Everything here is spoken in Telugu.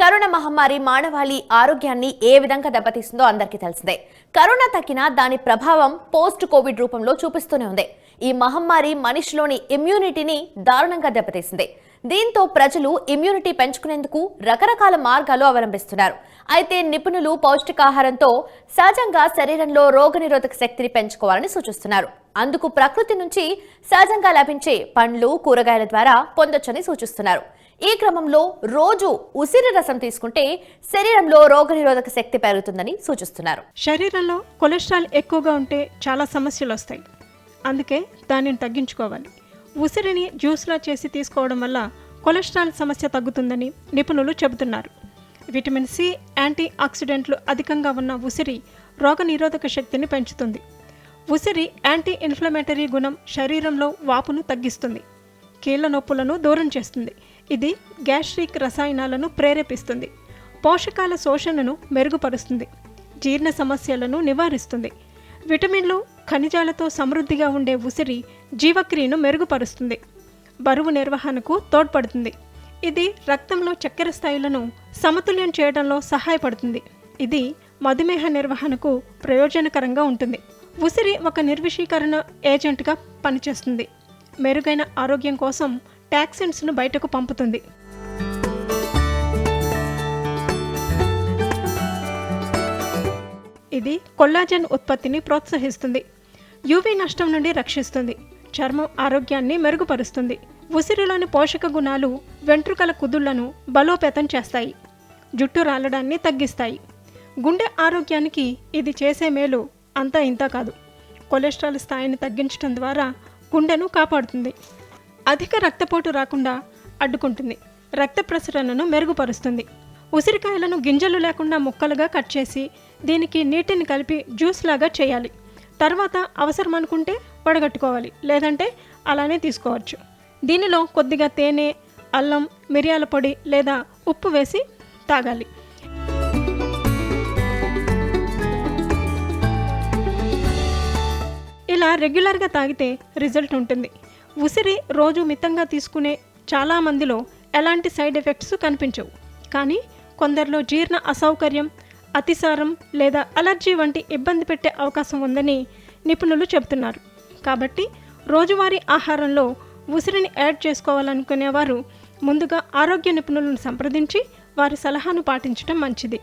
కరోనా మహమ్మారి మానవాళి ఆరోగ్యాన్ని ఏ విధంగా దెబ్బతీస్తుందో అందరికీ తెలిసిందే. కరోనా తగ్గినా దాని ప్రభావం పోస్ట్ కోవిడ్ రూపంలో చూపిస్తూనే ఉంది. ఈ మహమ్మారి మనిషిలోని ఇమ్యూనిటీని దారుణంగా దెబ్బతీసింది. దీంతో ప్రజలు ఇమ్యూనిటీ పెంచుకునేందుకు రకరకాల మార్గాలు అవలంబిస్తున్నారు. అయితే నిపుణులు పౌష్టికాహారంతో సహజంగా శరీరంలో రోగనిరోధక శక్తిని పెంచుకోవాలని సూచిస్తున్నారు. అందుకు ప్రకృతి నుంచి సహజంగా లభించే పండ్లు కూరగాయల ద్వారా పొందొచ్చని సూచిస్తున్నారు. ఈ క్రమంలో రోజు ఉసిరి రసం తీసుకుంటే శరీరంలో రోగనిరోధక శక్తి పెరుగుతుందని సూచిస్తున్నారు. శరీరంలో కొలెస్ట్రాల్ ఎక్కువగా ఉంటే చాలా సమస్యలు వస్తాయి. అందుకే దానిని తగ్గించుకోవాలి. ఉసిరిని జ్యూస్లా చేసి తీసుకోవడం వల్ల కొలెస్ట్రాల్ సమస్య తగ్గుతుందని నిపుణులు చెబుతున్నారు. విటమిన్ సి యాంటీ ఆక్సిడెంట్లు అధికంగా ఉన్న ఉసిరి రోగనిరోధక శక్తిని పెంచుతుంది. ఉసిరి యాంటీ ఇన్ఫ్లమేటరీ గుణం శరీరంలో వాపును తగ్గిస్తుంది. కీళ్ళ నొప్పులను దూరం చేస్తుంది. ఇది గ్యాస్ట్రిక్ రసాయనాలను ప్రేరేపిస్తుంది. పోషకాల శోషణను మెరుగుపరుస్తుంది. జీర్ణ సమస్యలను నివారిస్తుంది. విటమిన్లు ఖనిజాలతో సమృద్ధిగా ఉండే ఉసిరి జీవక్రియను మెరుగుపరుస్తుంది. బరువు నిర్వహణకు తోడ్పడుతుంది. ఇది రక్తంలో చక్కెర స్థాయిలను సమతుల్యం చేయడంలో సహాయపడుతుంది. ఇది మధుమేహ నిర్వహణకు ప్రయోజనకరంగా ఉంటుంది. ఉసిరి ఒక నిర్విషీకరణ ఏజెంట్గా పనిచేస్తుంది. మెరుగైన ఆరోగ్యం కోసం టాక్సిన్స్ను బయటకు పంపుతుంది. ఇది కొల్లాజెన్ ఉత్పత్తిని ప్రోత్సహిస్తుంది. యూవీ నష్టం నుండి రక్షిస్తుంది. చర్మం ఆరోగ్యాన్ని మెరుగుపరుస్తుంది. ఉసిరిలోని పోషక గుణాలు వెంట్రుకల కుదుళ్ళను బలోపేతం చేస్తాయి. జుట్టు రాలడాన్ని తగ్గిస్తాయి. గుండె ఆరోగ్యానికి ఇది చేసే మేలు అంతా ఇంత కాదు. కొలెస్ట్రాల్ స్థాయిని తగ్గించడం ద్వారా గుండెను కాపాడుతుంది. అధిక రక్తపోటు రాకుండా అడ్డుకుంటుంది. రక్త ప్రసరణను మెరుగుపరుస్తుంది. ఉసిరికాయలను గింజలు లేకుండా ముక్కలుగా కట్ చేసి దీనికి నీటిని కలిపి జ్యూస్ లాగా చేయాలి. తర్వాత అవసరం అనుకుంటే వడగట్టుకోవాలి. లేదంటే అలానే తీసుకోవచ్చు. దీనిలో కొద్దిగా తేనె అల్లం మిరియాల పొడి లేదా ఉప్పు వేసి తాగాలి. ఇలా రెగ్యులర్గా తాగితే రిజల్ట్ ఉంటుంది. ఉసిరి రోజు మితంగా తీసుకునే చాలా మందిలో ఎలాంటి సైడ్ ఎఫెక్ట్స్ కనిపించవు. కానీ కొందరిలో జీర్ణ అసౌకర్యం అతిసారం లేదా అలర్జీ వంటి ఇబ్బంది పెట్టే అవకాశం ఉందని నిపుణులు చెబుతున్నారు. కాబట్టి రోజువారీ ఆహారంలో ఉసిరిని యాడ్ చేసుకోవాలనుకునేవారు ముందుగా ఆరోగ్య నిపుణులను సంప్రదించి వారి సలహాను పాటించడం మంచిది.